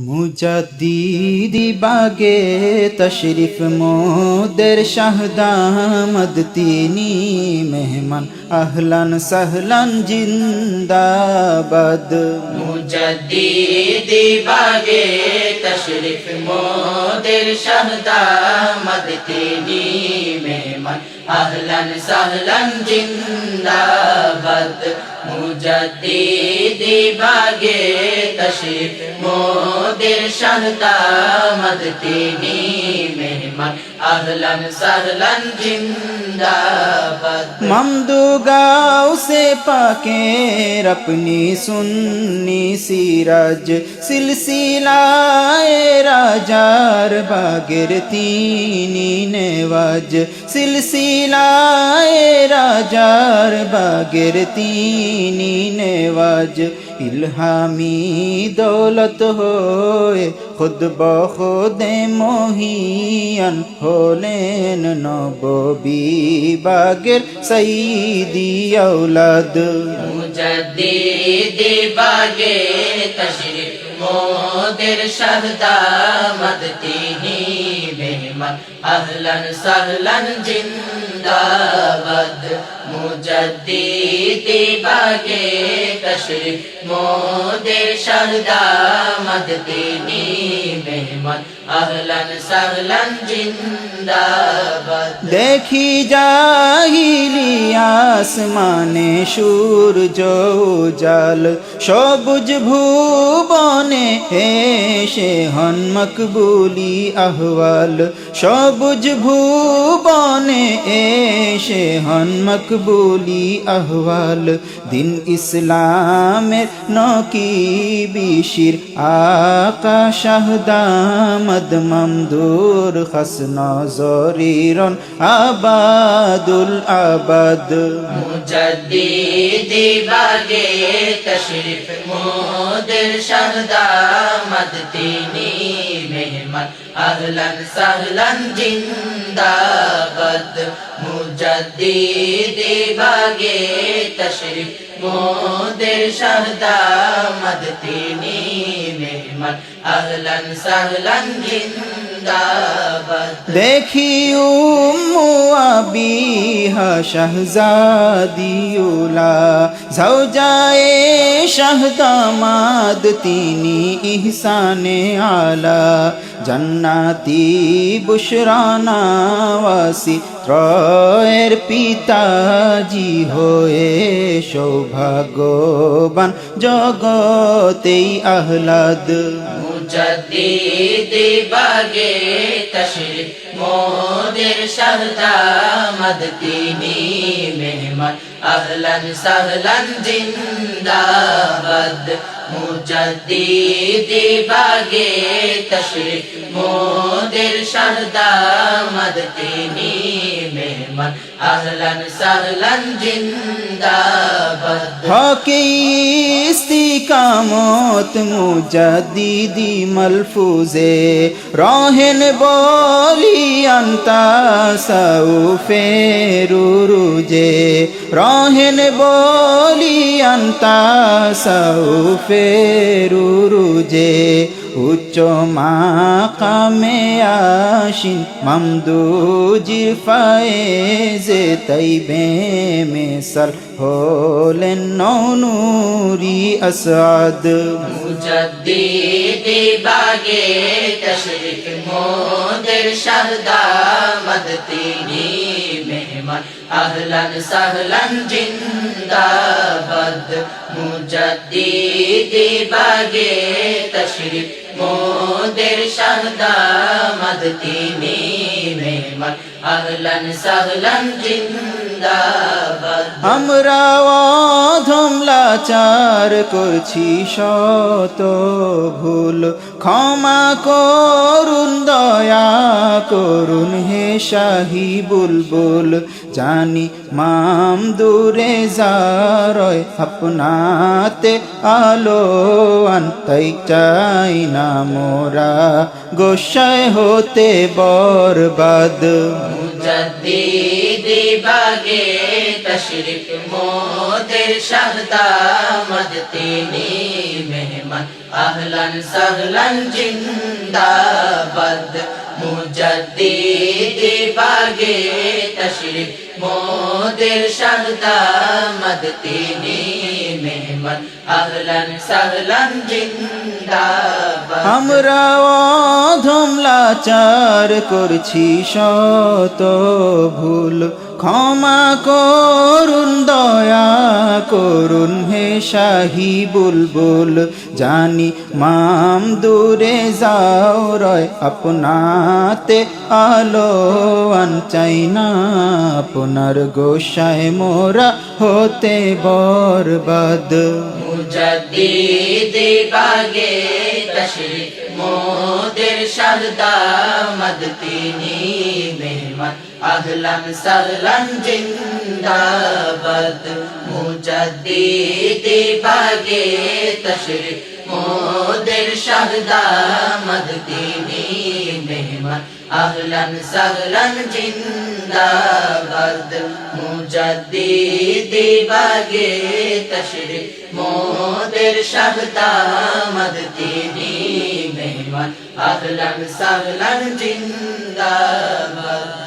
মুজাদ্দিদি বাগে তশরিফ মোদের শাহদামদ, তিনি মেহমান। আহলান সাহলান জিন্দাবাদ। মুজদ্দিদি বাগে তশরিফ মোদের শাহদামদ, তিনি মেহমান। আহলান সাহলান জিন্দাবাদ। মুজদ্দিদি বাগে তশরিফ মোদের শাহদামদ তিনি মেহমান। सहलि मम दु गौ से अपनी सुन्नी सीरज सिलसिलाए राजार बागिर तीनी नेवाज सिलसिलाए राजार बागिर तीनी नेवाज। ইলহামি দৌলত হয়ে খুদ বখদে মহিয়ান হলেন নবী বাগের সঈদি আউলাদ মুজদ্দিদি বাগে তশরিফ, মোদের শাহদামদ তিনি মেহমান আহলান সাহলান জিন্দাবাদ মুজদ্দিদি বাগে তশরিফ মোদের শাহদামদ তিনি মেহমান দেখি যাহিলি আসমানে সূর্য জাল সবুজ ভুবনে হেসে হন মকবুলি আহওয়াল, সবুজ ভুবনে এসে হন মকবুলি আহওয়াল, দিন ইসলামের নকি বিশির আকা শাহদামদ মমদুর খস নজরিরন আবাদুল আবাদ মুজদ্দিদি বাগে তশরিফ মোদের শাহদামদ তিনি মেহমান আহলান সাহলান জিন্দাবাদ। মুজাদ্দিদে বাগে তশরিফ। মোদের শাহদামদ, তিনি মেহমান। আহলান সাহলান জিন্দাবাদ। দেখি উম্মু আবিহা শাহজাদিউলা। ঝৌজায়ে শাহদামাদ তিনি ইহসানে আলা। জন্নাতি বুশরানাওয়াসি ত্রয়ের পিতাজি হয়ে সৌভাগ্যবান জগতেই আহ্লাদ। মুজদ্দিদি বাগে তশরিফ, মোদের শাহদামদ, তিনি মেহমান, আহলান সাহলান, জিন্দাবাদ। মুজদ্দিদি বাগে তশরিফ, মোদের শাহদামদ, তিনি মেহমান, আহলান সাহলান, জিন্দাবাদ। হকি ইস্তিকামত মুজাদ্দিদি মলফুজে রহেন বলি আন্তা সৌফে রুরুজে রহেন বলি আন্তা সৌফে রুরুজে উচ্চ মাকামে আসিন মামদুজির ফায়েজে তাইবে মেসাল হলেন নৌনুরি আসাদ মুজদ্দিদি বাগে তশরিফ মোদের শাহদামদ তিনি মেহমান, আহলান সাহলান জিন্দাবাদ। মুজদ্দিদি বাগে তশরিফ মোদের শাহদামদ তিনি মেহমান আহলান সাহলান জিন্দাবাদ আমরা অধমলা চার করছি শত ভুল। ক্ষমা করুন, দয়া করুন হে শাহি বুলবুল। জানি মাম দূরে যারয় আপনাতে আলো আনতাই চাই না মোরা। গোসায় হতে বরবাদ। মুজদ্দিদি বাগে তশরিক মোদের শাহদামদ তিনি মেহমান আহলান সাহলান জিন্দাবাদ। মুজদ্দিদ বাগে মোদের শাহদামদ তিনি মেহমান, আহলান সাহলান, জিন্দাবাদ। আমরা করছি শত ভুল, ক্ষমা করুন, দয়া করুন। শাহি বুলবুল জানি মাম দূরে যাও রয় আপনাতে আলো আন চাই না আপনার গোসায় মোরা হতে বরবাদ। মুজদ্দিদ বাগে তশরিফ, মোদের শারদামদ তিনি মেহমান। আহলান সাহলান জিন্দাবাদ মুজদ্দিদ বাগে তশরিফ মোদের শারদামদ তিনি মেহমান আহলান সাহলান জিন্দাবাদ মুজদ্দিদ বাগে তশরিফ মোদের শাহদামদ তিনি মেহমান আহলান সাহলান জিন্দাবাদ